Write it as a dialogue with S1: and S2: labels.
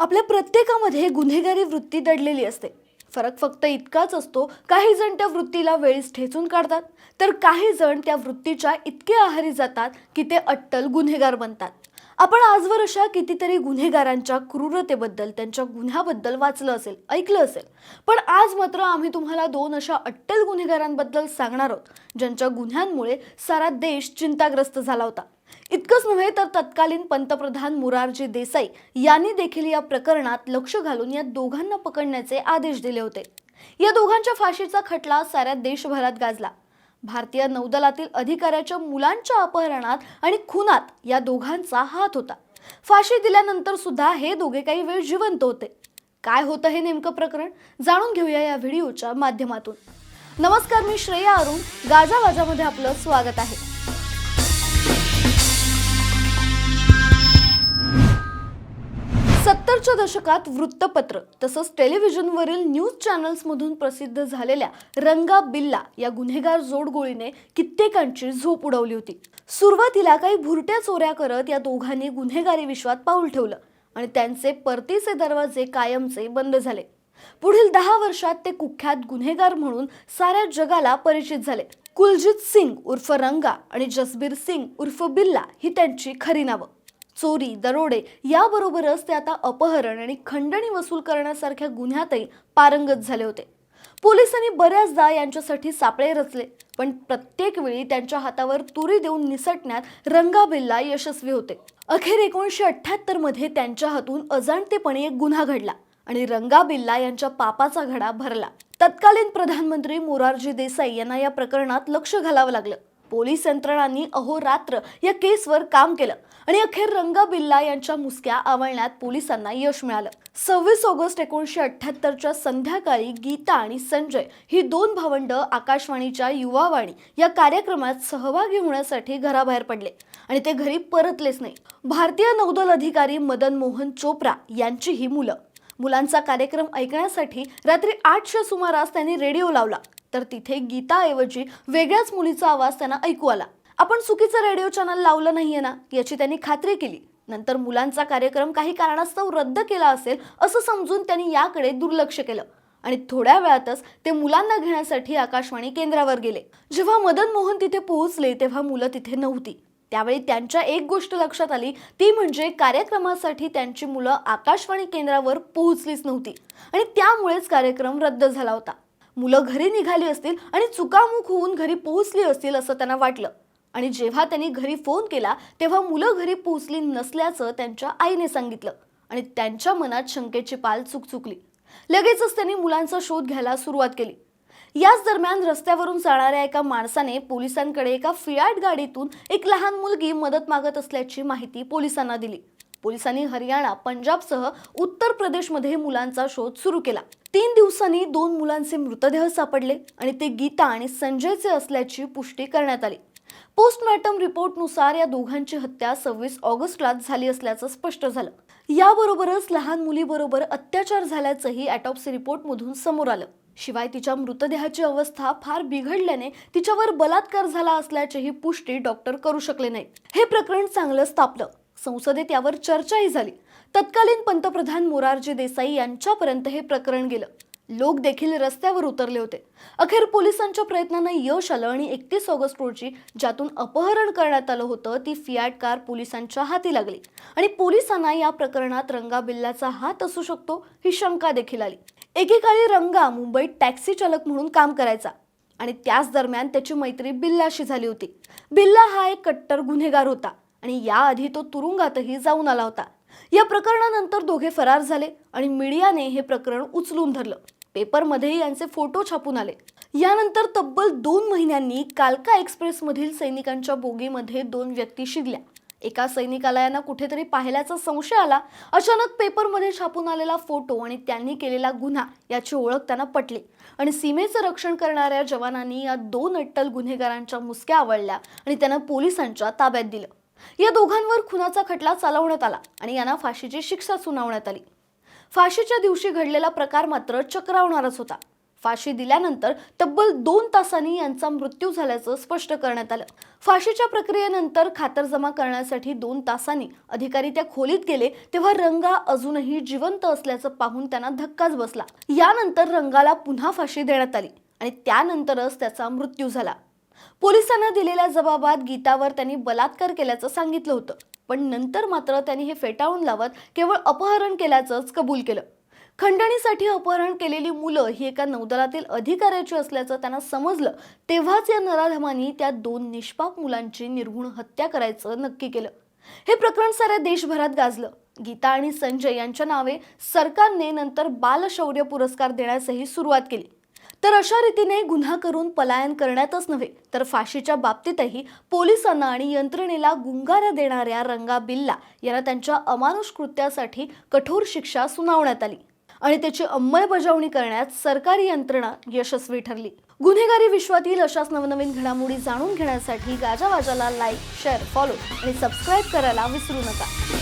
S1: आपल्या प्रत्येकामध्ये गुन्हेगारी वृत्ती दडलेली असते. फरक फक्त इतकाच असतो काही जण त्या वृत्तीला वेळीच ठेचून काढतात तर काही जण त्या वृत्तीच्या इतके आहारी जातात की ते अट्टल गुन्हेगार बनतात. आपण आजवर अशा कितीतरी गुन्हेगारांच्या क्रूरतेबद्दल त्यांच्या गुन्ह्याबद्दल वाचलं असेल ऐकलं असेल पण आज मात्र आम्ही तुम्हाला दोन अशा अट्टल गुन्हेगारांबद्दल सांगणार आहोत ज्यांच्या गुन्ह्यांमुळे सारा देश चिंताग्रस्त झाला होता. इतकंच नव्हे तर तत्कालीन पंतप्रधान मुरारजी देसाई यांनी देखील या प्रकरणात लक्ष घालून या दोघांना पकडण्याचे आदेश दिले होते. या दोघांच्या फाशीचा खटला साऱ्या देशभरात गाजला. भारतीय नौदलातील अधिकाऱ्याच्या मुलांच्या अपहरणात आणि खुनात या दोघांचा हात होता. फाशी दिल्यानंतर सुद्धा हे दोघे काही वेळ जिवंत होते. काय होतं हे नेमकं प्रकरण जाणून घेऊया या व्हिडिओच्या माध्यमातून. नमस्कार मी श्रेया अरुण. गाजावाजामध्ये आपलं स्वागत आहे. सत्तरच्या दशकात वृत्तपत्र तसंच टेलिव्हिजनवरील न्यूज चॅनल्समधून प्रसिद्ध झालेल्या रंगा बिल्ला या गुन्हेगार जोडगोळीने कित्येकांची झोप उडवली होती. सुरुवातीला काही भुरट्या चोऱ्या करत या दोघांनी गुन्हेगारी विश्वात पाऊल ठेवलं आणि त्यांचे परतीचे दरवाजे कायमचे बंद झाले. पुढील दहा वर्षात ते कुख्यात गुन्हेगार म्हणून साऱ्या जगाला परिचित झाले. कुलजित सिंग उर्फ रंगा आणि जसबीर सिंग उर्फ बिल्ला ही त्यांची खरी नावं. चोरी दरोडे याबरोबरच ते आता अपहरण आणि खंडणी वसूल करण्यासारख्या गुन्ह्यातही पारंगत झाले होते. पोलिसांनी बऱ्याचदा यांच्यासाठी सापळे रचले पण प्रत्येक वेळी त्यांच्या हातावर तुरी देऊन निसटण्यात रंगाबिल्ला यशस्वी होते. अखेर एकोणीसशे अठ्ठ्याहत्तरमध्ये त्यांच्या हातून अजाणतेपणे एक गुन्हा घडला आणि रंगा बिल्ला यांच्या पापाचा घडा भरला. तत्कालीन प्रधानमंत्री मोरारजी देसाई यांना या प्रकरणात लक्ष घालावं लागलं. पोलीस यंत्रणांनी अहोरात्र या केसवर काम केलं आणि अखेर रंगा बिल्ला यांच्या मुसक्या आवळण्यात पोलिसांना यश मिळालं. सव्वीस ऑगस्ट एकोणीसशे अठ्ठ्याहत्तरच्या संध्याकाळी गीता आणि संजय ही दोन भावंड आकाशवाणीच्या युवावाणी या कार्यक्रमात सहभागी होण्यासाठी घराबाहेर पडले आणि ते घरी परतलेच नाही. भारतीय नौदल अधिकारी मदन मोहन चोप्रा यांची ही मुलं. मुलांचा कार्यक्रम ऐकण्यासाठी रात्री आठच्या सुमारास त्यांनी रेडिओ लावला. तर तिथे गीताऐवजी वेगळ्याच मुलीचा आवाज त्यांना ऐकू आला. आपण चुकीचं रेडिओ चॅनल लावलं नाहीये ना याची त्यांनी खात्री केली. नंतर मुलांचा कार्यक्रम काही कारणास्तव रद्द केला असेल असं समजून त्यांनी याकडे दुर्लक्ष केलं. आणि थोड्या वेळातच ते मुलांना घेण्यासाठी आकाशवाणी केंद्रावर गेले. जेव्हा मदन मोहन तिथे पोहोचले तेव्हा मुलं तिथे नव्हती. त्यावेळी त्यांच्या एक गोष्ट लक्षात आली ती म्हणजे कार्यक्रमासाठी त्यांची मुलं आकाशवाणी केंद्रावर पोहोचलीच नव्हती. आणि त्यामुळेच कार्यक्रम रद्द झाला होता. मुलं घरी निघाली असतील आणि चुकामुक होऊन घरी पोहोचली असतील असं त्यांना वाटलं. आणि जेव्हा त्यांनी घरी फोन केला तेव्हा मुलं घरी पोहोचली नसल्याचं त्यांच्या आईने सांगितलं. आणि त्यांच्या मनात शंकेची पाल चुकचुकली लगेचच त्यांनी मुलांचा शोध घ्यायला सुरुवात केली. याच दरम्यान रस्त्यावरून जाणाऱ्या एका माणसाने पोलिसांकडे एका फियाट गाडीतून एक लहान मुलगी मदत मागत असल्याची माहिती पोलिसांना दिली. पोलिसांनी हरियाणा पंजाबसह उत्तर प्रदेशमध्ये मुलांचा शोध सुरू केला. तीन दिवसांनी दोन मुलांचे मृतदेह सापडले आणि ते गीता आणि संजयचे असल्याची पुष्टी करण्यात आली. पोस्टमॉर्टम रिपोर्टनुसार या दोघांची हत्या सव्वीस ऑगस्टलाच झाली असल्याचं स्पष्ट झालं. याबरोबरच लहान मुलीबरोबर अत्याचार झाल्याचंही ॲटॉप्सी रिपोर्टमधून समोर आलं. शिवाय तिच्या मृतदेहाची अवस्था फार बिघडल्याने तिच्यावर बलात्कार झाला असल्याचीही पुष्टी डॉक्टर करू शकले नाही. हे प्रकरण चांगलंच तापलं. संसदेत यावर चर्चाही झाली. तत्कालीन पंतप्रधान मोरारजी देसाई यांच्यापर्यंत हे प्रकरण गेलं. लोक देखील रस्त्यावर उतरले होते. अखेर पोलिसांच्या प्रयत्नांना यश आलं आणि एकतीस ऑगस्ट रोजी ज्यातून अपहरण करण्यात आलं होतं ती फियाट कार पोलिसांच्या हाती लागली. आणि पोलिसांना या प्रकरणात रंगा बिल्लाचा हात असू शकतो ही शंका देखील आली. एकेकाळी रंगा मुंबईत टॅक्सी चालक म्हणून काम करायचा आणि त्याच दरम्यान त्याची मैत्री बिल्लाशी झाली होती. बिल्ला हा एक कट्टर गुन्हेगार होता. आणि याआधी तो तुरुंगातही जाऊन आला होता. या प्रकरणानंतर दोघे फरार झाले आणि मीडियाने हे प्रकरण उचलून धरलं. पेपरमध्येही यांचे फोटो छापून आले. यानंतर तब्बल दोन महिन्यांनी कालका एक्सप्रेसमधील सैनिकांच्या बोगीमध्ये दोन व्यक्ती शिरल्या. एका सैनिकाला यांना कुठेतरी पाहिल्याचा संशय आला. अचानक पेपरमध्ये छापून आलेला फोटो आणि त्यांनी केलेला गुन्हा याची ओळख त्यांना पटली. आणि सीमेचं रक्षण करणाऱ्या जवानांनी या दोन अट्टल गुन्हेगारांच्या मुसक्या आवळल्या आणि त्यांना पोलिसांच्या ताब्यात दिलं. या दोघांवर खुनाचा खटला चालवण्यात आला आणि यांना फाशीची शिक्षा सुनावण्यात आली. फाशीच्या दिवशी घडलेला प्रकार मात्र चक्रावणारच होता. फाशी दिल्यानंतर तब्बल दोन तासांनी यांचा मृत्यू झाल्याचं स्पष्ट करण्यात आलं. फाशीच्या प्रक्रियेनंतर खातरजमा करण्यासाठी दोन तासांनी अधिकारी त्या खोलीत गेले तेव्हा रंगा अजूनही जिवंत असल्याचं पाहून त्यांना धक्काच बसला. यानंतर रंगाला पुन्हा फाशी देण्यात आली आणि त्यानंतरच त्याचा मृत्यू झाला. पोलिसांना दिलेल्या जबाबात गीतावर त्यांनी बलात्कार केल्याचं सांगितलं होतं. पण नंतर मात्र त्यांनी हे फेटाळून लावत केवळ अपहरण केल्याचंच कबूल केलं. खंडणीसाठी अपहरण केलेली मुलं ही एका नौदलातील अधिकाऱ्याची असल्याचं त्यांना समजलं. तेव्हाच या नराधमांनी त्या दोन निष्पाप मुलांची निर्घुण हत्या करायचं नक्की केलं. हे प्रकरण साऱ्या देशभरात गाजलं. गीता आणि संजय यांच्या नावे सरकारने नंतर बालशौर्य पुरस्कार देण्यासही सुरुवात केली. तर अशा रीतीने गुन्हा करून पलायन करण्यातच नव्हे तर फाशीच्या बाबतीतही पोलिसांना आणि यंत्रणेला गुंगारा देणाऱ्या रंगा बिल्ला यांना त्यांच्या अमानुष कृत्यासाठी कठोर शिक्षा सुनावण्यात आली आणि त्याची अंमलबजावणी करण्यात सरकारी यंत्रणा यशस्वी ठरली. गुन्हेगारी विश्वातील अशाच नवनवीन घडामोडी जाणून घेण्यासाठी गाजावाजाला लाईक शेअर फॉलो आणि सबस्क्राईब करायला विसरू नका.